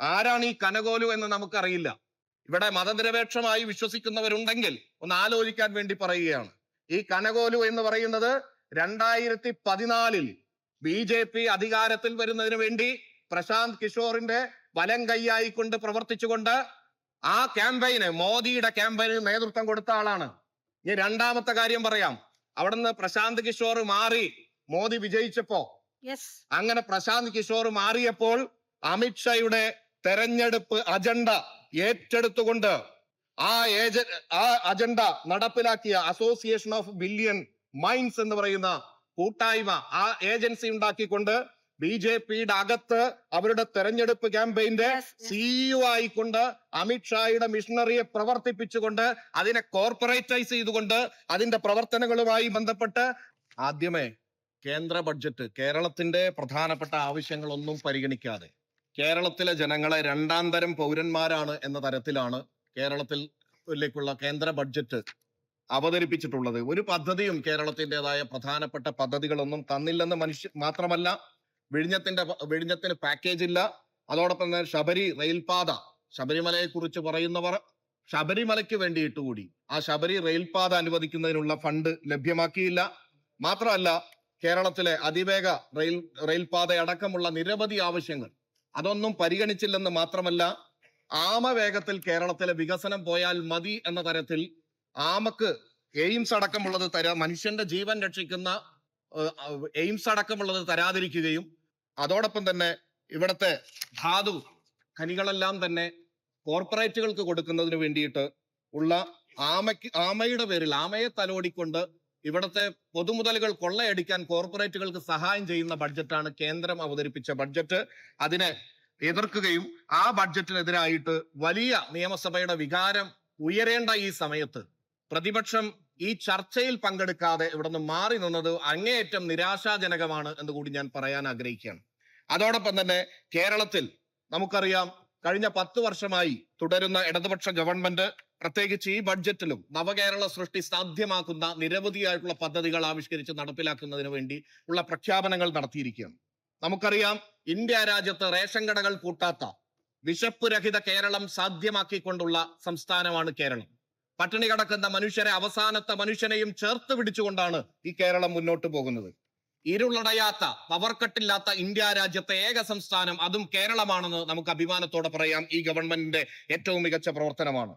ആരാണ് ഈ കനകോലു എന്ന് നമുക്കറിയില്ല. ഇവിടെ മതനിരപേക്ഷമായി വിശ്വസിക്കുന്നവരുണ്ടെങ്കിൽ ഒന്ന് ആലോചിക്കാൻ വേണ്ടി പറയുകയാണ്. ഈ കനകോലു എന്ന് പറയുന്നത് രണ്ടായിരത്തി പതിനാലിൽ ബി ജെ പി അധികാരത്തിൽ വരുന്നതിന് വേണ്ടി പ്രശാന്ത് കിഷോറിന്റെ വലം കൈയായിക്കൊണ്ട് പ്രവർത്തിച്ചുകൊണ്ട് ആ ക്യാമ്പയിന് മോദിയുടെ ക്യാമ്പയിന് നേതൃത്വം കൊടുത്ത ആളാണ്. ഇനി രണ്ടാമത്തെ കാര്യം പറയാം. അവിടുന്ന് പ്രശാന്ത് കിഷോർ മാറി മോദി വിജയിച്ചപ്പോ അങ്ങനെ പ്രശാന്ത് കിഷോർ മാറിയപ്പോൾ അമിത്ഷായുടെ തെരഞ്ഞെടുപ്പ് അജണ്ട ഏറ്റെടുത്തുകൊണ്ട് ആ ഏജ ആ അജണ്ട നടപ്പിലാക്കിയ അസോസിയേഷൻ ഓഫ് ബില്യൺ മൈൻഡ്സ് എന്ന് പറയുന്ന കൂട്ടായ്മ ആ ഏജൻസി ഉണ്ടാക്കിക്കൊണ്ട് ബി ജെ പിയുടെ അകത്ത് അവരുടെ തെരഞ്ഞെടുപ്പ് ക്യാമ്പയിന്റെ. സിഇഒ ആയിക്കൊണ്ട് അമിത്ഷായുടെ മിഷണറിയെ പ്രവർത്തിപ്പിച്ചുകൊണ്ട് അതിനെ കോർപ്പറേറ്റൈസ് ചെയ്തുകൊണ്ട് അതിന്റെ പ്രവർത്തനങ്ങളുമായി ബന്ധപ്പെട്ട് ആദ്യമേ കേന്ദ്ര ബഡ്ജറ്റ് കേരളത്തിന്റെ പ്രധാനപ്പെട്ട ആവശ്യങ്ങളൊന്നും പരിഗണിക്കാതെ കേരളത്തിലെ ജനങ്ങളെ രണ്ടാം തരം പൗരന്മാരാണ് എന്ന തരത്തിലാണ് കേരളത്തിൽ ലേക്കുള്ള കേന്ദ്ര ബഡ്ജറ്റ് അവതരിപ്പിച്ചിട്ടുള്ളത്. ഒരു പദ്ധതിയും കേരളത്തിന്റെതായ പ്രധാനപ്പെട്ട പദ്ധതികളൊന്നും തന്നില്ലെന്ന് മനുഷ്യ മാത്രമല്ല വിഴിഞ്ഞത്തിന്റെ വിഴിഞ്ഞത്തിന് പാക്കേജ് ഇല്ല. അതോടൊപ്പം തന്നെ ശബരി റെയിൽപാത ശബരിമലയെ കുറിച്ച് പറയുന്നവർ ശബരിമലയ്ക്ക് വേണ്ടിയിട്ട് കൂടി ആ ശബരി റെയിൽപാത അനുവദിക്കുന്നതിനുള്ള ഫണ്ട് ലഭ്യമാക്കിയില്ല. മാത്രമല്ല കേരളത്തിലെ അതിവേഗ റെയിൽ റെയിൽപാത അടക്കമുള്ള നിരവധി ആവശ്യങ്ങൾ അതൊന്നും പരിഗണിച്ചില്ലെന്ന് മാത്രമല്ല ആമവേഗത്തിൽ കേരളത്തിലെ വികസനം പോയാൽ മതി എന്ന തരത്തിൽ ആമക്ക് എയിംസ് അടക്കമുള്ളത് തരാ മനുഷ്യന്റെ ജീവൻ രക്ഷിക്കുന്ന എയിംസ് അടക്കമുള്ളത് തരാതിരിക്കുകയും അതോടൊപ്പം തന്നെ ഇവിടുത്തെ ധാതു ഖനികളെല്ലാം തന്നെ കോർപ്പറേറ്റുകൾക്ക് കൊടുക്കുന്നതിന് വേണ്ടിയിട്ട് ഉള്ള ആമയ്ക്ക് ആമയുടെ പേരിൽ ആമയെ തലോടിക്കൊണ്ട് ഇവിടുത്തെ പൊതുമുതലുകൾ കൊള്ളയടിക്കാൻ കോർപ്പറേറ്റുകൾക്ക് സഹായം ചെയ്യുന്ന ബഡ്ജറ്റാണ് കേന്ദ്രം അവതരിപ്പിച്ച ബഡ്ജറ്റ്. അതിനെ എതിർക്കുകയും ആ ബഡ്ജറ്റിനെതിരായിട്ട് വലിയ നിയമസഭയുടെ വികാരം ഉയരേണ്ട ഈ സമയത്ത് പ്രതിപക്ഷം ഈ ചർച്ചയിൽ പങ്കെടുക്കാതെ ഇവിടുന്ന് മാറി നിന്നത് അങ്ങേയറ്റം നിരാശാജനകമാണ് എന്ന് കൂടി ഞാൻ പറയാൻ ആഗ്രഹിക്കുകയാണ്. അതോടൊപ്പം തന്നെ കേരളത്തിൽ നമുക്കറിയാം കഴിഞ്ഞ പത്ത് വർഷമായി തുടരുന്ന ഇടതുപക്ഷ ഗവൺമെന്റ് പ്രത്യേകിച്ച് ഈ ബഡ്ജറ്റിലും നവകേരള സൃഷ്ടി സാധ്യമാക്കുന്ന നിരവധിയായിട്ടുള്ള പദ്ധതികൾ ആവിഷ്കരിച്ച് നടപ്പിലാക്കുന്നതിന് വേണ്ടി ഉള്ള പ്രഖ്യാപനങ്ങൾ നടത്തിയിരിക്കുകയാണ്. നമുക്കറിയാം ഇന്ത്യ രാജ്യത്ത് റേഷൻ കടകൾ പൂട്ടാത്ത വിശപ്പ് രഹിത കേരളം സാധ്യമാക്കിക്കൊണ്ടുള്ള സംസ്ഥാനമാണ് കേരളം. പട്ടിണി കടക്കുന്ന മനുഷ്യരെ അവസാനത്തെ മനുഷ്യനെയും ചേർത്ത് പിടിച്ചുകൊണ്ടാണ് ഈ കേരളം മുന്നോട്ട് പോകുന്നത്. ഇരുളടയാത്ത പവർക്കട്ടില്ലാത്ത ഇന്ത്യ രാജ്യത്തെ ഏക സംസ്ഥാനം അതും കേരളമാണെന്ന് നമുക്ക് അഭിമാനത്തോടെ പറയാം. ഈ ഗവൺമെന്റിന്റെ ഏറ്റവും മികച്ച പ്രവർത്തനമാണ്.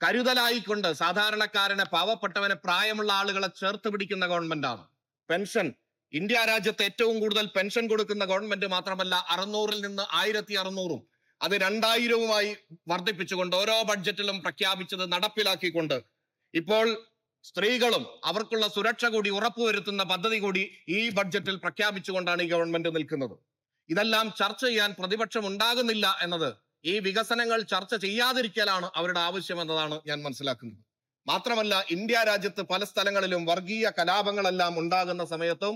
കരുതലായിക്കൊണ്ട് സാധാരണക്കാരനെ പാവപ്പെട്ടവനെ പ്രായമുള്ള ആളുകളെ ചേർത്ത് പിടിക്കുന്ന ഗവൺമെന്റാണ് പെൻഷൻ ഇന്ത്യ രാജ്യത്ത് ഏറ്റവും കൂടുതൽ പെൻഷൻ കൊടുക്കുന്ന ഗവൺമെന്റ് മാത്രമല്ല അറുന്നൂറിൽ നിന്ന് ആയിരത്തി അറുന്നൂറും. അത് രണ്ടായിരവുമായി വർദ്ധിപ്പിച്ചുകൊണ്ട് ഓരോ ബഡ്ജറ്റിലും പ്രഖ്യാപിച്ചത് നടപ്പിലാക്കിക്കൊണ്ട് ഇപ്പോൾ സ്ത്രീകളും അവർക്കുള്ള സുരക്ഷ കൂടി ഉറപ്പുവരുത്തുന്ന പദ്ധതി കൂടി ഈ ബഡ്ജറ്റിൽ പ്രഖ്യാപിച്ചുകൊണ്ടാണ് ഈ ഗവൺമെന്റ് നിൽക്കുന്നത്. ഇതെല്ലാം ചർച്ച ചെയ്യാൻ പ്രതിപക്ഷം ഉണ്ടാകുന്നില്ല എന്നത് ഈ വികസനങ്ങൾ ചർച്ച ചെയ്യാതിരിക്കലാണ് അവരുടെ ആവശ്യം എന്നതാണ് ഞാൻ മനസ്സിലാക്കുന്നത്. മാത്രമല്ല ഇന്ത്യ രാജ്യത്ത് പല സ്ഥലങ്ങളിലും വർഗീയ കലാപങ്ങളെല്ലാം ഉണ്ടാകുന്ന സമയത്തും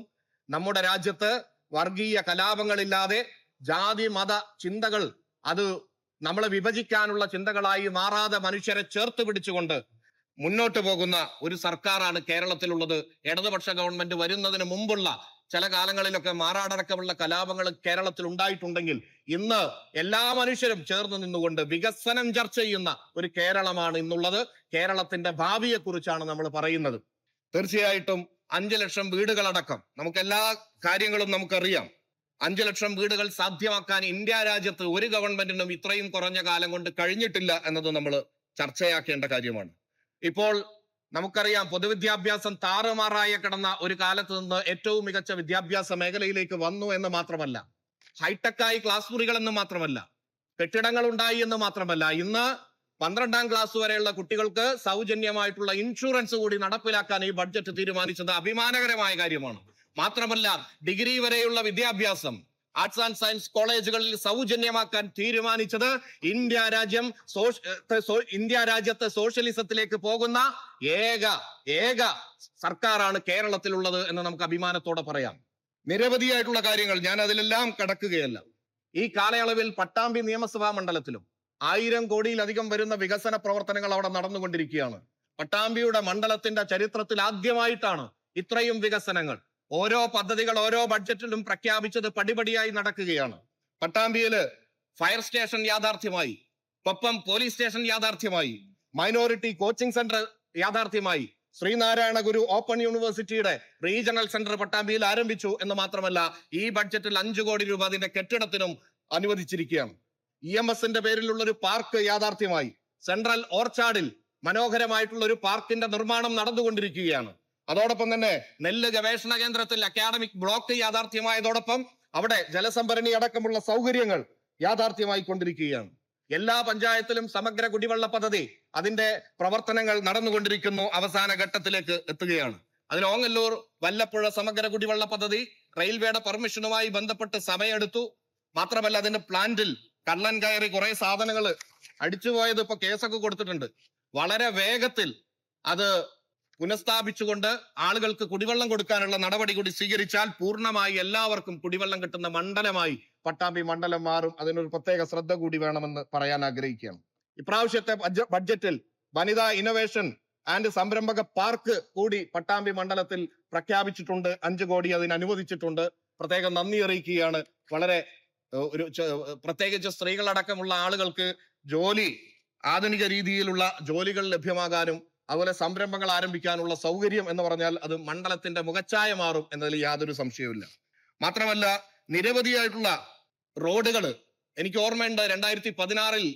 നമ്മുടെ രാജ്യത്ത് വർഗീയ കലാപങ്ങളില്ലാതെ ജാതി മത ചിന്തകൾ അത് നമ്മളെ വിഭജിക്കാനുള്ള ചിന്തകളായി മാറാതെ മനുഷ്യരെ ചേർത്ത് പിടിച്ചുകൊണ്ട് മുന്നോട്ട് പോകുന്ന ഒരു സർക്കാരാണ് കേരളത്തിലുള്ളത്. ഇടതുപക്ഷ ഗവൺമെന്റ് വരുന്നതിന് മുമ്പുള്ള ചില കാലങ്ങളിലൊക്കെ മാറാടക്കമുള്ള കലാപങ്ങൾ കേരളത്തിൽ ഉണ്ടായിട്ടുണ്ടെങ്കിൽ ഇന്ന് എല്ലാ മനുഷ്യരും ചേർന്ന് നിന്നുകൊണ്ട് വികസനം ചർച്ച ചെയ്യുന്ന ഒരു കേരളമാണ് ഇന്നുള്ളത്. കേരളത്തിന്റെ ഭാവിയെ കുറിച്ചാണ് നമ്മൾ പറയുന്നത്. തീർച്ചയായിട്ടും അഞ്ചു ലക്ഷം വീടുകളടക്കം നമുക്ക് എല്ലാ കാര്യങ്ങളും നമുക്കറിയാം. അഞ്ചു ലക്ഷം വീടുകൾ സാധ്യമാക്കാൻ ഇന്ത്യ രാജ്യത്ത് ഒരു ഗവൺമെന്റിനും ഇത്രയും കുറഞ്ഞ കാലം കൊണ്ട് കഴിഞ്ഞിട്ടില്ല എന്നത് നമ്മൾ ചർച്ചയാക്കേണ്ട കാര്യമാണ്. ഇപ്പോൾ നമുക്കറിയാം പൊതുവിദ്യാഭ്യാസം താറുമാറായ കിടന്ന ഒരു കാലത്ത് നിന്ന് ഏറ്റവും മികച്ച വിദ്യാഭ്യാസ മേഖലയിലേക്ക് വന്നു എന്ന് മാത്രമല്ല ഹൈടെക്കായി ക്ലാസ് മുറികൾ എന്ന് മാത്രമല്ല കെട്ടിടങ്ങൾ ഉണ്ടായി എന്ന് മാത്രമല്ല ഇന്ന് പന്ത്രണ്ടാം ക്ലാസ് വരെയുള്ള കുട്ടികൾക്ക് സൗജന്യമായിട്ടുള്ള ഇൻഷുറൻസ് കൂടി നടപ്പിലാക്കാൻ ഈ ബഡ്ജറ്റ് തീരുമാനിച്ചത് അഭിമാനകരമായ കാര്യമാണ്. മാത്രമല്ല ഡിഗ്രി വരെയുള്ള വിദ്യാഭ്യാസം ആർട്സ് ആൻഡ് സയൻസ് കോളേജുകളിൽ സൗജന്യമാക്കാൻ തീരുമാനിച്ചത് ഇന്ത്യ രാജ്യം ഇന്ത്യ രാജ്യത്തെ സോഷ്യലിസത്തിലേക്ക് പോകുന്ന ഏക ഏക സർക്കാരാണ് കേരളത്തിലുള്ളത് എന്ന് നമുക്ക് അഭിമാനത്തോടെ പറയാം. നിരവധിയായിട്ടുള്ള കാര്യങ്ങൾ ഞാൻ അതിലെല്ലാം കടക്കുകയല്ല. ഈ കാലയളവിൽ പട്ടാമ്പി നിയമസഭാ മണ്ഡലത്തിലും ആയിരം കോടിയിലധികം വരുന്ന വികസന പ്രവർത്തനങ്ങൾ അവിടെ നടന്നുകൊണ്ടിരിക്കുകയാണ്. പട്ടാമ്പിയുടെ മണ്ഡലത്തിന്റെ ചരിത്രത്തിൽ ആദ്യമായിട്ടാണ് ഇത്രയും വികസനങ്ങൾ. ഓരോ പദ്ധതികൾ ഓരോ ബഡ്ജറ്റിലും പ്രഖ്യാപിച്ചത് പടിപടിയായി നടക്കുകയാണ്. പട്ടാമ്പിയിൽ ഫയർ സ്റ്റേഷൻ യാഥാർത്ഥ്യമായി കൊപ്പം പോലീസ് സ്റ്റേഷൻ യാഥാർത്ഥ്യമായി മൈനോറിറ്റി കോച്ചിംഗ് സെന്റർ യാഥാർത്ഥ്യമായി ശ്രീനാരായണ ഗുരു ഓപ്പൺ യൂണിവേഴ്സിറ്റിയുടെ റീജിയണൽ സെന്റർ പട്ടാമ്പിയിൽ ആരംഭിച്ചു എന്ന് മാത്രമല്ല ഈ ബഡ്ജറ്റിൽ അഞ്ചു കോടി രൂപ അതിന്റെ കെട്ടിടത്തിനും അനുവദിച്ചിരിക്കുകയാണ്. ഇ എം എസിന്റെ പേരിലുള്ള ഒരു പാർക്ക് യാഥാർത്ഥ്യമായി സെൻട്രൽ ഓർച്ചാർഡിൽ മനോഹരമായിട്ടുള്ള ഒരു പാർക്കിന്റെ നിർമ്മാണം നടന്നുകൊണ്ടിരിക്കുകയാണ്. അതോടൊപ്പം തന്നെ നെല്ല് ഗവേഷണ കേന്ദ്രത്തിൽ അക്കാഡമിക് ബ്ലോക്ക് യാഥാർത്ഥ്യമായതോടൊപ്പം അവിടെ ജലസംഭരണി അടക്കമുള്ള സൗകര്യങ്ങൾ യാഥാർത്ഥ്യമായി കൊണ്ടിരിക്കുകയാണ്. എല്ലാ പഞ്ചായത്തിലും സമഗ്ര കുടിവെള്ള പദ്ധതി അതിന്റെ പ്രവർത്തനങ്ങൾ നടന്നുകൊണ്ടിരിക്കുന്നു അവസാന ഘട്ടത്തിലേക്ക് എത്തുകയാണ്. അതിൽ ഓങ്ങല്ലൂർ വല്ലപ്പുഴ സമഗ്ര കുടിവെള്ള പദ്ധതി റെയിൽവേയുടെ പെർമിഷനുമായി ബന്ധപ്പെട്ട് സമയമെടുത്തു മാത്രമല്ല അതിന്റെ പ്ലാന്റിൽ കള്ളൻ കയറി കുറെ സാധനങ്ങൾ അടിച്ചുപോയത് ഇപ്പൊ കേസൊക്കെ കൊടുത്തിട്ടുണ്ട്. വളരെ വേഗത്തിൽ അത് പുനഃസ്ഥാപിച്ചുകൊണ്ട് ആളുകൾക്ക് കുടിവെള്ളം കൊടുക്കാനുള്ള നടപടി കൂടി സ്വീകരിച്ചാൽ പൂർണമായി എല്ലാവർക്കും കുടിവെള്ളം കിട്ടുന്ന മണ്ഡലമായി പട്ടാമ്പി മണ്ഡലം മാറും. അതിനൊരു പ്രത്യേക ശ്രദ്ധ കൂടി വേണമെന്ന് പറയാൻ ആഗ്രഹിക്കുകയാണ്. ഇപ്രാവശ്യത്തെ ബഡ്ജറ്റിൽ വനിതാ ഇന്നോവേഷൻ ആൻഡ് സംരംഭക പാർക്ക് കൂടി പട്ടാമ്പി മണ്ഡലത്തിൽ പ്രഖ്യാപിച്ചിട്ടുണ്ട്. അഞ്ചു കോടി അതിന് അനുവദിച്ചിട്ടുണ്ട്. പ്രത്യേകം നന്ദി അറിയിക്കുകയാണ്. വളരെ ഒരു പ്രത്യേകിച്ച് സ്ത്രീകളടക്കമുള്ള ആളുകൾക്ക് ജോലി ആധുനിക രീതിയിലുള്ള ജോലികൾ ലഭ്യമാകാനും അതുപോലെ സംരംഭങ്ങൾ ആരംഭിക്കാനുള്ള സൗകര്യം എന്ന് പറഞ്ഞാൽ അത് മണ്ഡലത്തിന്റെ മുഖച്ഛായ മാറും എന്നതിൽ യാതൊരു സംശയവുമില്ല. മാത്രമല്ല നിരവധിയായിട്ടുള്ള റോഡുകൾ എനിക്ക് ഓർമ്മയുണ്ട് രണ്ടായിരത്തി പതിനാറിൽ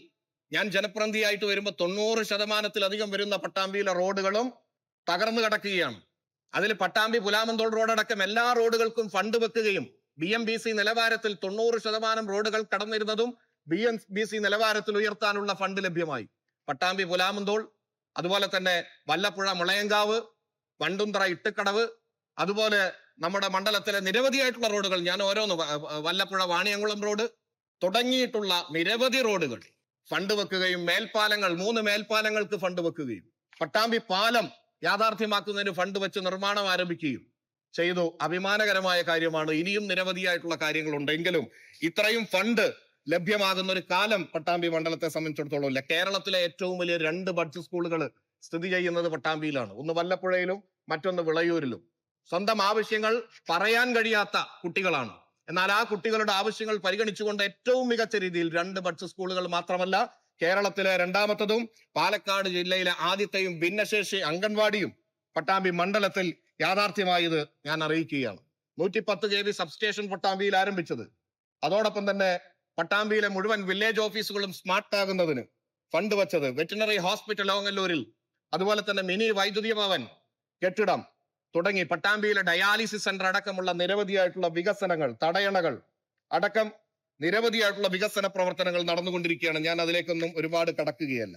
ഞാൻ ജനപ്രതിനിധിയായിട്ട് വരുമ്പോൾ തൊണ്ണൂറ് ശതമാനത്തിലധികം വരുന്ന പട്ടാമ്പിയിലെ റോഡുകളും തകർന്നു കിടക്കുകയാണ്. അതിൽ പട്ടാമ്പി പുലാമന്തോൾ റോഡടക്കം എല്ലാ റോഡുകൾക്കും ഫണ്ട് വെക്കുകയും ബി എം ബി സി നിലവാരത്തിൽ തൊണ്ണൂറ് ശതമാനം റോഡുകൾ കടന്നിരുന്നതും ബി എം ബി സി നിലവാരത്തിൽ ഉയർത്താനുള്ള ഫണ്ട് ലഭ്യമായി. പട്ടാമ്പി പുലാമന്തോൾ അതുപോലെ തന്നെ വല്ലപ്പുഴ മുളയങ്കാവ് വണ്ടുന്തറ ഇട്ടുക്കടവ് അതുപോലെ നമ്മുടെ മണ്ഡലത്തിലെ നിരവധിയായിട്ടുള്ള റോഡുകൾ ഞാൻ ഓരോന്ന് വല്ലപ്പുഴ വാണിയംകുളം റോഡ് തുടങ്ങിയിട്ടുള്ള നിരവധി റോഡുകൾ ഫണ്ട് വെക്കുകയും മേൽപ്പാലങ്ങൾ മൂന്ന് മേൽപ്പാലങ്ങൾക്ക് ഫണ്ട് വെക്കുകയും പട്ടാമ്പി പാലം യാഥാർത്ഥ്യമാക്കുന്നതിന് ഫണ്ട് വെച്ച് നിർമ്മാണം ആരംഭിക്കുകയും ചെയ്തു. അഭിമാനകരമായ കാര്യമാണ്. ഇനിയും നിരവധിയായിട്ടുള്ള കാര്യങ്ങളുണ്ട് എങ്കിലും ഇത്രയും ഫണ്ട് ലഭ്യമാകുന്ന ഒരു കാലം പട്ടാമ്പി മണ്ഡലത്തെ സംബന്ധിച്ചിടത്തോളം ഇല്ല. കേരളത്തിലെ ഏറ്റവും വലിയ രണ്ട് ബഡ്ജറ്റ് സ്കൂളുകൾ സ്ഥിതി ചെയ്യുന്നത് പട്ടാമ്പിയിലാണ്. ഒന്ന് വല്ലപ്പുഴയിലും മറ്റൊന്ന് വിളയൂരിലും. സ്വന്തം ആവശ്യങ്ങൾ പറയാൻ കഴിയാത്ത കുട്ടികളാണ്. എന്നാൽ ആ കുട്ടികളുടെ ആവശ്യങ്ങൾ പരിഗണിച്ചുകൊണ്ട് ഏറ്റവും മികച്ച രീതിയിൽ രണ്ട് ബഡ്ജറ്റ് സ്കൂളുകൾ മാത്രമല്ല കേരളത്തിലെ രണ്ടാമത്തതും പാലക്കാട് ജില്ലയിലെ ആദ്യത്തെയും ഭിന്നശേഷി അംഗൻവാടിയും പട്ടാമ്പി മണ്ഡലത്തിൽ യാഥാർത്ഥ്യമായത് ഞാൻ അറിയിക്കുകയാണ്. നൂറ്റി പത്ത് കെ വി സബ്സ്റ്റേഷൻ പട്ടാമ്പിയിൽ ആരംഭിച്ചത്. അതോടൊപ്പം തന്നെ പട്ടാമ്പിയിലെ മുഴുവൻ വില്ലേജ് ഓഫീസുകളും സ്മാർട്ട് ആകുന്നതിന് ഫണ്ട് വെച്ചത് വെറ്റിനറി ഹോസ്പിറ്റൽ ഓങ്ങല്ലൂരിൽ അതുപോലെ തന്നെ മിനി വൈദ്യുതി ഭവൻ കെട്ടിടം തുടങ്ങി. പട്ടാമ്പിയിലെ ഡയാലിസിസ് സെന്റർ അടക്കമുള്ള നിരവധിയായിട്ടുള്ള വികസനങ്ങൾ തടയണകൾ അടക്കം നിരവധിയായിട്ടുള്ള വികസന പ്രവർത്തനങ്ങൾ നടന്നുകൊണ്ടിരിക്കുകയാണ്. ഞാൻ അതിലേക്കൊന്നും ഒരുപാട് കടക്കുകയല്ല.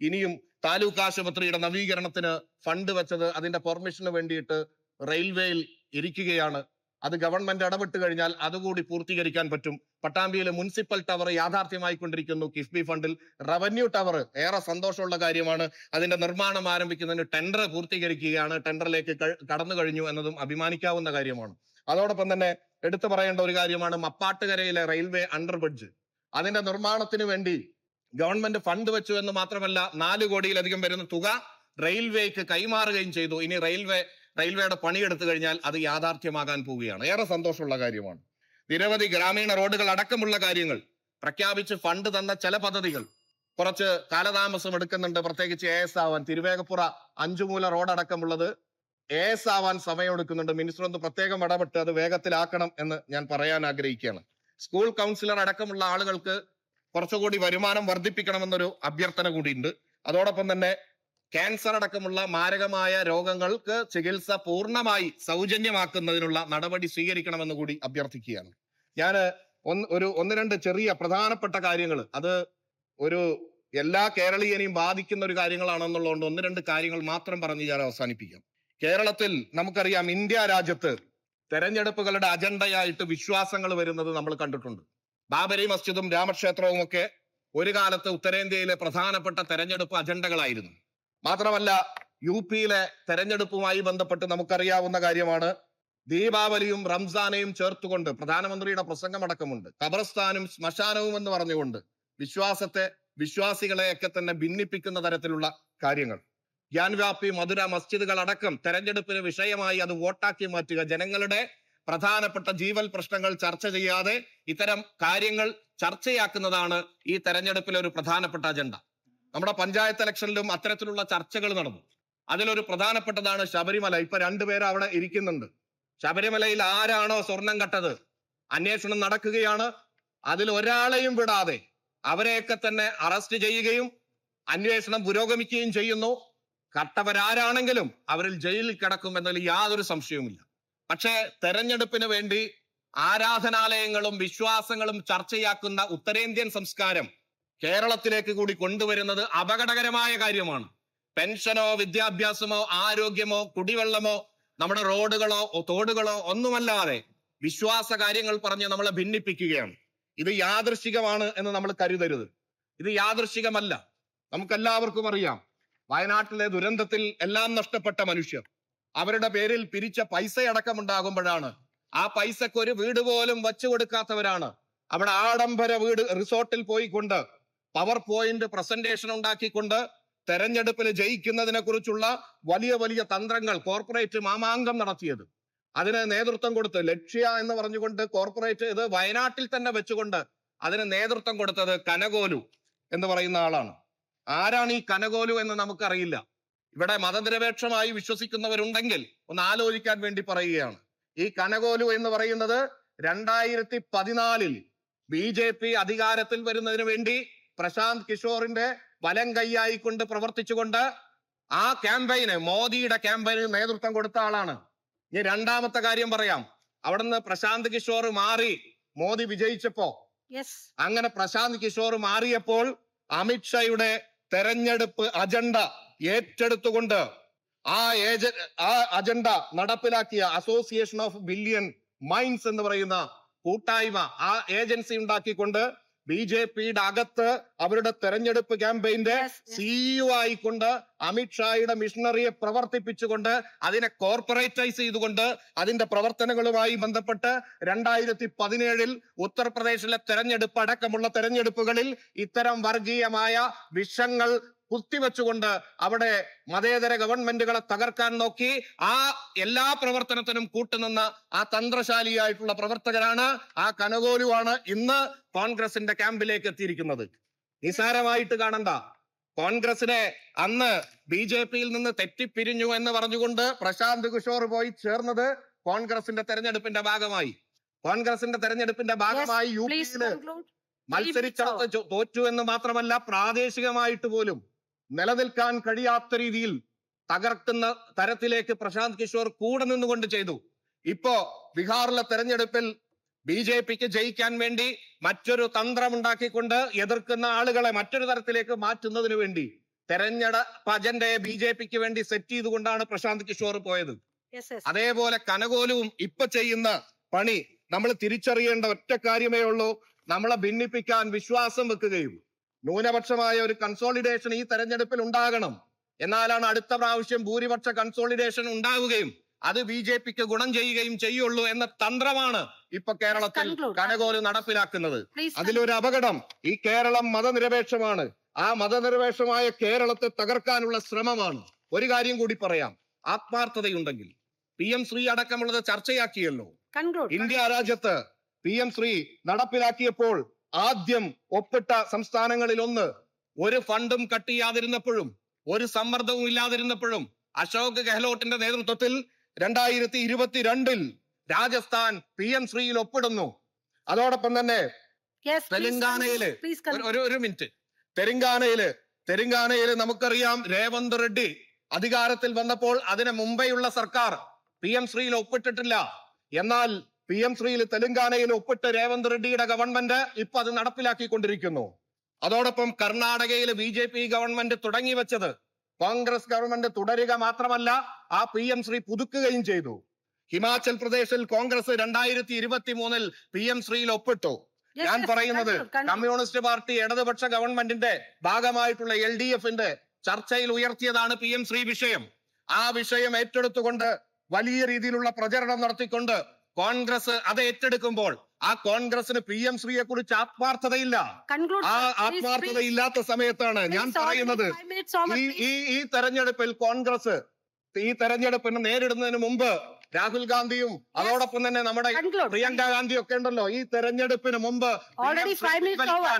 ഇനിയും താലൂക്ക് ആശുപത്രിയുടെ നവീകരണത്തിന് ഫണ്ട് വെച്ചത് അതിന്റെ പെർമിഷന് വേണ്ടിയിട്ട് റെയിൽവേയിൽ ഇരിക്കുകയാണ് അത് ഗവൺമെന്റ് ഇടപെട്ട് കഴിഞ്ഞാൽ അതുകൂടി പൂർത്തീകരിക്കാൻ പറ്റും. പട്ടാമ്പിയിലെ മുനിസിപ്പൽ ടവർ യാഥാർത്ഥ്യമായിക്കൊണ്ടിരിക്കുന്നു. കിഫ്ബി ഫണ്ടിൽ റവന്യൂ ടവർ ഏറെ സന്തോഷമുള്ള കാര്യമാണ്. അതിന്റെ നിർമ്മാണം ആരംഭിക്കുന്നതിന് ടെൻഡർ പൂർത്തീകരിക്കുകയാണ്. ടെൻഡറിലേക്ക് കടന്നു കഴിഞ്ഞു എന്നതും അഭിമാനിക്കാവുന്ന കാര്യമാണ്. അതോടൊപ്പം തന്നെ എടുത്തു പറയേണ്ട ഒരു കാര്യമാണ്. മപ്പാട്ടുകരയിലെ റെയിൽവേ അണ്ടർബ്രിഡ്ജ് അതിന്റെ നിർമ്മാണത്തിന് വേണ്ടി ഗവൺമെന്റ് ഫണ്ട് വെച്ചു എന്ന് മാത്രമല്ല നാല് കോടിയിലധികം വരുന്ന തുക റെയിൽവേക്ക് കൈമാറുകയും ചെയ്തു. ഇനി റെയിൽവേ റെയിൽവേയുടെ പണിയെടുത്തു കഴിഞ്ഞാൽ അത് യാഥാർത്ഥ്യമാകാൻ പോവുകയാണ്. ഏറെ സന്തോഷമുള്ള കാര്യമാണ്. നിരവധി ഗ്രാമീണ റോഡുകൾ അടക്കമുള്ള കാര്യങ്ങൾ പ്രഖ്യാപിച്ച് ഫണ്ട് തന്ന ചില പദ്ധതികൾ കുറച്ച് കാലതാമസം എടുക്കുന്നുണ്ട്. പ്രത്യേകിച്ച് എ എസ് ആവാൻ. തിരുവേഗപ്പുറ അഞ്ചുമൂല റോഡടക്കമുള്ളത് എ എസ് ആവാൻ സമയമെടുക്കുന്നുണ്ട്. മിനിസ്റ്റർ ഒന്ന് പ്രത്യേകം ഇടപെട്ട് അത് വേഗത്തിലാക്കണം എന്ന് ഞാൻ പറയാൻ ആഗ്രഹിക്കുകയാണ്. സ്കൂൾ കൗൺസിലർ അടക്കമുള്ള ആളുകൾക്ക് കുറച്ചുകൂടി വരുമാനം വർദ്ധിപ്പിക്കണമെന്നൊരു അഭ്യർത്ഥന കൂടിയുണ്ട്. അതോടൊപ്പം തന്നെ ക്യാൻസർ അടക്കമുള്ള മാരകമായ രോഗങ്ങൾക്ക് ചികിത്സ പൂർണമായി സൗജന്യമാക്കുന്നതിനുള്ള നടപടി സ്വീകരിക്കണമെന്ന് കൂടി അഭ്യർത്ഥിക്കുകയാണ്. ഞാൻ ഒന്ന് ഒരു ഒന്ന് രണ്ട് ചെറിയ പ്രധാനപ്പെട്ട കാര്യങ്ങൾ അത് ഒരു എല്ലാ കേരളീയനെയും ബാധിക്കുന്ന ഒരു കാര്യങ്ങളാണെന്നുള്ളതുകൊണ്ട് ഒന്ന് രണ്ട് കാര്യങ്ങൾ മാത്രം പറഞ്ഞ് ഞാൻ അവസാനിപ്പിക്കാം. കേരളത്തിൽ നമുക്കറിയാം ഇന്ത്യ രാജ്യത്ത് തെരഞ്ഞെടുപ്പുകളുടെ അജണ്ടയായിട്ട് വിശ്വാസങ്ങൾ വരുന്നത് നമ്മൾ കണ്ടിട്ടുണ്ട്. ബാബരി മസ്ജിദും രാമക്ഷേത്രവും ഒക്കെ ഒരു കാലത്ത് ഉത്തരേന്ത്യയിലെ പ്രധാനപ്പെട്ട തെരഞ്ഞെടുപ്പ് അജണ്ടകളായിരുന്നു. മാത്രമല്ല യു പിയിലെ തെരഞ്ഞെടുപ്പുമായി ബന്ധപ്പെട്ട് നമുക്കറിയാവുന്ന കാര്യമാണ്. ദീപാവലിയും റംസാനെയും ചേർത്തുകൊണ്ട് പ്രധാനമന്ത്രിയുടെ പ്രസംഗമടക്കമുണ്ട്. കബർസ്ഥാനും ശ്മശാനവും എന്ന് പറഞ്ഞുകൊണ്ട് വിശ്വാസത്തെ വിശ്വാസികളെയൊക്കെ തന്നെ ഭിന്നിപ്പിക്കുന്ന തരത്തിലുള്ള കാര്യങ്ങൾ. ഗ്യാൻവ്യാപി മധുര മസ്ജിദുകൾ അടക്കം തെരഞ്ഞെടുപ്പിന് വിഷയമായി അത് വോട്ടാക്കി മാറ്റുക ജനങ്ങളുടെ പ്രധാനപ്പെട്ട ജീവൽ പ്രശ്നങ്ങൾ ചർച്ച ചെയ്യാതെ ഇത്തരം കാര്യങ്ങൾ ചർച്ചയാക്കുന്നതാണ് ഈ തെരഞ്ഞെടുപ്പിലെ ഒരു പ്രധാനപ്പെട്ട അജണ്ട. നമ്മുടെ പഞ്ചായത്ത് ഇലക്ഷനിലും അത്തരത്തിലുള്ള ചർച്ചകൾ നടന്നു. അതിലൊരു പ്രധാനപ്പെട്ടതാണ് ശബരിമല. ഇപ്പൊ രണ്ടുപേരും അവിടെ ഇരിക്കുന്നുണ്ട്. ശബരിമലയിൽ ആരാണോ സ്വർണം കട്ടത്? അന്വേഷണം നടക്കുകയാണ്. അതിൽ ഒരാളെയും വിടാതെ അവരെയൊക്കെ തന്നെ അറസ്റ്റ് ചെയ്യുകയും അന്വേഷണം പുരോഗമിക്കുകയും ചെയ്യുന്നു. കട്ടവരാരാണെങ്കിലും അവരിൽ ജയിലിൽ കിടക്കും എന്നതിൽ യാതൊരു സംശയവുമില്ല. പക്ഷേ തെരഞ്ഞെടുപ്പിന് വേണ്ടി ആരാധനാലയങ്ങളും വിശ്വാസങ്ങളും ചർച്ചയാക്കുന്ന ഉത്തരേന്ത്യൻ സംസ്കാരം കേരളത്തിലേക്ക് കൂടി കൊണ്ടുവരുന്നത് അപകടകരമായ കാര്യമാണ്. പെൻഷനോ വിദ്യാഭ്യാസമോ ആരോഗ്യമോ കുടിവെള്ളമോ നമ്മുടെ റോഡുകളോ തോടുകളോ ഒന്നുമല്ലാതെ വിശ്വാസ കാര്യങ്ങൾ പറഞ്ഞ് നമ്മളെ ഭിന്നിപ്പിക്കുകയാണ്. ഇത് യാദൃശികമാണ് എന്ന് നമ്മൾ കരുതരുത്. ഇത് യാദൃശികമല്ല. നമുക്കെല്ലാവർക്കും അറിയാം. വയനാട്ടിലെ ദുരന്തത്തിൽ എല്ലാം നഷ്ടപ്പെട്ട മനുഷ്യർ. അവരുടെ പേരിൽ പിരിച്ച പൈസയടക്കം അടക്കമുണ്ടാകുമ്പോഴാണ് ആ പൈസക്ക് ഒരു വീട് പോലും വച്ചു കൊടുക്കാത്തവരാണ് അവിടെ ആഡംബര വീട് റിസോർട്ടിൽ പോയിക്കൊണ്ട് പവർ പോയിന്റ് പ്രസന്റേഷൻ ഉണ്ടാക്കിക്കൊണ്ട് തെരഞ്ഞെടുപ്പിൽ ജയിക്കുന്നതിനെ കുറിച്ചുള്ള വലിയ വലിയ തന്ത്രങ്ങൾ കോർപ്പറേറ്റ് മാമാങ്കം നടത്തിയത്. അതിന് നേതൃത്വം കൊടുത്ത് ലക്ഷ്യ എന്ന് പറഞ്ഞുകൊണ്ട് കോർപ്പറേറ്റ് ഇത് വയനാട്ടിൽ തന്നെ വെച്ചുകൊണ്ട് അതിന് നേതൃത്വം കൊടുത്തത് കനകോലു എന്ന് പറയുന്ന ആളാണ്. ആരാണ് ഈ കനകോലു എന്ന് നമുക്കറിയില്ല. ഇവിടെ മതനിരപേക്ഷമായി വിശ്വസിക്കുന്നവരുണ്ടെങ്കിൽ ഒന്ന് ആലോചിക്കാൻ വേണ്ടി പറയുകയാണ്. ഈ കനകോലു എന്ന് പറയുന്നത് രണ്ടായിരത്തി പതിനാലിൽ ബി ജെ പി അധികാരത്തിൽ വരുന്നതിന് വേണ്ടി പ്രശാന്ത് കിഷോറിന്റെ വലം കൈയായിക്കൊണ്ട് പ്രവർത്തിച്ചുകൊണ്ട് ആ ക്യാമ്പയിന് മോദിയുടെ ക്യാമ്പയിന് നേതൃത്വം കൊടുത്ത ആളാണ്. ഇനി രണ്ടാമത്തെ കാര്യം പറയാം. അവിടുന്ന് പ്രശാന്ത് കിഷോർ മാറി മോദി വിജയിച്ചപ്പോ അങ്ങനെ പ്രശാന്ത് കിഷോർ മാറിയപ്പോൾ അമിത്ഷായുടെ തെരഞ്ഞെടുപ്പ് അജണ്ട ഏറ്റെടുത്തുകൊണ്ട് ആ ഏജ ആ അജണ്ട നടപ്പിലാക്കിയ അസോസിയേഷൻ ഓഫ് ബില്യൺ മൈൻഡ്സ് എന്ന് പറയുന്ന കൂട്ടായ്മ ആ ഏജൻസി ഉണ്ടാക്കിക്കൊണ്ട് ബി ജെ പിയുടെ അകത്ത് അവരുടെ തെരഞ്ഞെടുപ്പ് ക്യാമ്പയിന്റെ. സിഇഒ ആയിക്കൊണ്ട് അമിത്ഷായുടെ മിഷണറിയെ പ്രവർത്തിപ്പിച്ചുകൊണ്ട് അതിനെ കോർപ്പറേറ്റൈസ് ചെയ്തുകൊണ്ട് അതിന്റെ പ്രവർത്തനങ്ങളുമായി ബന്ധപ്പെട്ട് രണ്ടായിരത്തി പതിനേഴിൽ ഉത്തർപ്രദേശിലെ തെരഞ്ഞെടുപ്പ് അടക്കമുള്ള തെരഞ്ഞെടുപ്പുകളിൽ ഇത്തരം വർഗീയമായ വിഷങ്ങൾ കുത്തിവെച്ചുകൊണ്ട് അവിടെ മതേതര ഗവൺമെന്റുകളെ തകർക്കാൻ നോക്കി ആ എല്ലാ പ്രവർത്തനത്തിനും കൂട്ടുനിന്ന ആ തന്ത്രശാലിയായിട്ടുള്ള പ്രവർത്തകരാണ് ആ കനകോലുവാണ് ഇന്ന് കോൺഗ്രസിന്റെ ക്യാമ്പിലേക്ക് എത്തിയിരിക്കുന്നത്. നിസാരമായിട്ട് കാണണ്ട. കോൺഗ്രസിനെ അന്ന് ബി ജെ പിയിൽ നിന്ന് തെറ്റിപ്പിരിഞ്ഞു എന്ന് പറഞ്ഞുകൊണ്ട് പ്രശാന്ത് കിഷോർ പോയി ചേർന്നത് കോൺഗ്രസിന്റെ തെരഞ്ഞെടുപ്പിന്റെ ഭാഗമായി. കോൺഗ്രസിന്റെ തെരഞ്ഞെടുപ്പിന്റെ ഭാഗമായി യു പിയിൽ കൺക്ലൂഡ് തോറ്റു എന്ന് മാത്രമല്ല പ്രാദേശികമായിട്ട് പോലും നിലനിൽക്കാൻ കഴിയാത്ത രീതിയിൽ തകർക്കുന്ന തരത്തിലേക്ക് പ്രശാന്ത് കിഷോർ കൂടെ നിന്നുകൊണ്ട് ചെയ്തു. ഇപ്പോ ബീഹാറിലെ തെരഞ്ഞെടുപ്പിൽ ബി ജെ പിക്ക് ജയിക്കാൻ വേണ്ടി മറ്റൊരു തന്ത്രമുണ്ടാക്കിക്കൊണ്ട് എതിർക്കുന്ന ആളുകളെ മറ്റൊരു തരത്തിലേക്ക് മാറ്റുന്നതിന് വേണ്ടി തെരഞ്ഞെടുപ്പ് അജണ്ടയെ ബി ജെ പിക്ക് വേണ്ടി സെറ്റ് ചെയ്തുകൊണ്ടാണ് പ്രശാന്ത് കിഷോർ പോയത്. അതേപോലെ കനകോലവും ഇപ്പൊ ചെയ്യുന്ന പണി നമ്മൾ തിരിച്ചറിയേണ്ട ഒറ്റ കാര്യമേ ഉള്ളൂ. നമ്മളെ ഭിന്നിപ്പിക്കാൻ വിശ്വാസം വെക്കുകയും ന്യൂനപക്ഷമായ ഒരു കൺസോളിഡേഷൻ ഈ തെരഞ്ഞെടുപ്പിൽ ഉണ്ടാകണം. എന്നാലാണ് അടുത്ത പ്രാവശ്യം ഭൂരിപക്ഷ കൺസോളിഡേഷൻ ഉണ്ടാവുകയും അത് ബി ജെ പിക്ക് ഗുണം ചെയ്യുകയും ചെയ്യുള്ളൂ എന്ന തന്ത്രമാണ് ഇപ്പൊ കേരളത്തിൽ. കനകോൽ നടപ്പിലാക്കുന്നത്. അതിലൊരു അപകടം ഈ കേരളം മതനിരപേക്ഷമാണ്. ആ മതനിരപേക്ഷമായ കേരളത്തെ തകർക്കാനുള്ള ശ്രമമാണ്. ഒരു കാര്യം കൂടി പറയാം. ആത്മാർത്ഥതയുണ്ടെങ്കിൽ പി എം ശ്രീ അടക്കമുള്ളത് ചർച്ചയാക്കിയല്ലോ. ഇന്ത്യ രാജ്യത്ത് പി എം ശ്രീ നടപ്പിലാക്കിയപ്പോൾ ആദ്യം ഒപ്പിട്ട സംസ്ഥാനങ്ങളിൽ ഒന്ന് ഒരു ഫണ്ടും കട്ട് ചെയ്യാതിരുന്നപ്പോഴും ഒരു സമ്മർദ്ദവും ഇല്ലാതിരുന്നപ്പോഴും അശോക് ഗെഹ്ലോട്ടിന്റെ നേതൃത്വത്തിൽ രണ്ടായിരത്തി ഇരുപത്തിരണ്ടിൽ രാജസ്ഥാൻ പി എം ശ്രീയിൽ ഒപ്പിടുന്നു. അതോടൊപ്പം തന്നെ തെലങ്കാനയിൽ ഒരു- ഒരു മിനിറ്റ്. തെലങ്കാനയിൽ തെലങ്കാനയിൽ നമുക്കറിയാം രേവന്ത് റെഡ്ഡി അധികാരത്തിൽ വന്നപ്പോൾ അതിന് മുമ്പെയുള്ള സർക്കാർ പി എം ശ്രീയിൽ ഒപ്പിട്ടിട്ടില്ല. എന്നാൽ പി എം ശ്രീയിൽ തെലങ്കാനയിൽ ഒപ്പിട്ട് രേവന്ത് റെഡ്ഡിയുടെ ഗവൺമെന്റ് ഇപ്പൊ അത് നടപ്പിലാക്കിക്കൊണ്ടിരിക്കുന്നു. അതോടൊപ്പം കർണാടകയിൽ ബി ജെ പി ഗവൺമെന്റ് തുടങ്ങി വെച്ചത്. കോൺഗ്രസ് ഗവൺമെന്റ് തുടരുക മാത്രമല്ല ആ പി എം ശ്രീ പുതുക്കുകയും ചെയ്തു. ഹിമാചൽ പ്രദേശിൽ കോൺഗ്രസ് രണ്ടായിരത്തി ഇരുപത്തി മൂന്നിൽ പി എം ശ്രീയിൽ ഒപ്പിട്ടു ഞാൻ പറയുന്നത് കമ്മ്യൂണിസ്റ്റ് പാർട്ടി ഇടതുപക്ഷ ഗവൺമെന്റിന്റെ ഭാഗമായിട്ടുള്ള എൽ ഡി എഫിന്റെ ചർച്ചയിൽ ഉയർത്തിയതാണ് പി എം ശ്രീ വിഷയം. ആ വിഷയം ഏറ്റെടുത്തുകൊണ്ട് വലിയ രീതിയിലുള്ള പ്രചരണം നടത്തിക്കൊണ്ട് കോൺഗ്രസ് അത് ഏറ്റെടുക്കുമ്പോൾ ആ കോൺഗ്രസിന് പി എം ശ്രീയെ കുറിച്ച് ആത്മാർത്ഥതയില്ല ആ ആത്മാർത്ഥത ഇല്ലാത്ത സമയത്താണ് ഞാൻ പറയുന്നത്. ഈ ഈ തെരഞ്ഞെടുപ്പിൽ കോൺഗ്രസ് ഈ തെരഞ്ഞെടുപ്പിന് നേരിടുന്നതിന് മുമ്പ് രാഹുൽ ഗാന്ധിയും അതോടൊപ്പം തന്നെ നമ്മുടെ പ്രിയങ്ക ഗാന്ധിയും ഒക്കെ ഉണ്ടല്ലോ. ഈ തെരഞ്ഞെടുപ്പിന് മുമ്പ്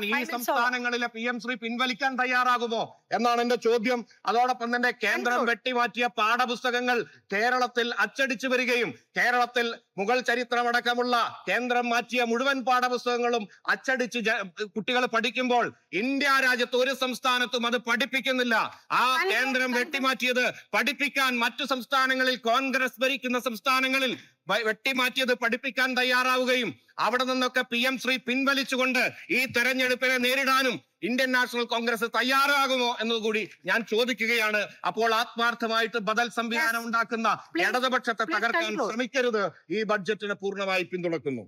ഈ. സംസ്ഥാനങ്ങളിലെ പി എം ശ്രീ പിൻവലിക്കാൻ തയ്യാറാകുമോ എന്നാണ് എന്റെ ചോദ്യം. അതോടൊപ്പം തന്നെ കേന്ദ്രം വെട്ടിമാറ്റിയ പാഠപുസ്തകങ്ങൾ കേരളത്തിൽ അച്ചടിച്ചു വരികയും കേരളത്തിൽ മുഗൾ ചരിത്രമടക്കമുള്ള കേന്ദ്രം മാറ്റിയ മുഴുവൻ പാഠപുസ്തകങ്ങളും അച്ചടിച്ച് കുട്ടികൾ പഠിക്കുമ്പോൾ ഇന്ത്യ രാജ്യത്ത് ഒരു സംസ്ഥാനത്തും അത് പഠിപ്പിക്കുന്നില്ല. ആ കേന്ദ്രം വെട്ടിമാറ്റിയത് പഠിപ്പിക്കാൻ മറ്റു സംസ്ഥാനങ്ങളിൽ കോൺഗ്രസ് ഭരിക്കുന്ന സംസ്ഥാനങ്ങളിൽ വെട്ടിമാറ്റിയത് പഠിപ്പിക്കാൻ തയ്യാറാവുകയും അവിടെ നിന്നൊക്കെ പി എം ശ്രീ പിൻവലിച്ചുകൊണ്ട് ഈ തെരഞ്ഞെടുപ്പിനെ നേരിടാനും ഇന്ത്യൻ നാഷണൽ കോൺഗ്രസ് തയ്യാറാകുമോ എന്നതുകൂടി ഞാൻ ചോദിക്കുകയാണ്. അപ്പോൾ ആത്മാർത്ഥമായിട്ട് ബദൽ സംവിധാനം ഉണ്ടാക്കുന്ന ഇടതുപക്ഷത്തെ തകർക്കാൻ ശ്രമിക്കരുത്. ഈ ബഡ്ജറ്റിനെ പൂർണമായി പിന്തുണക്കുന്നു.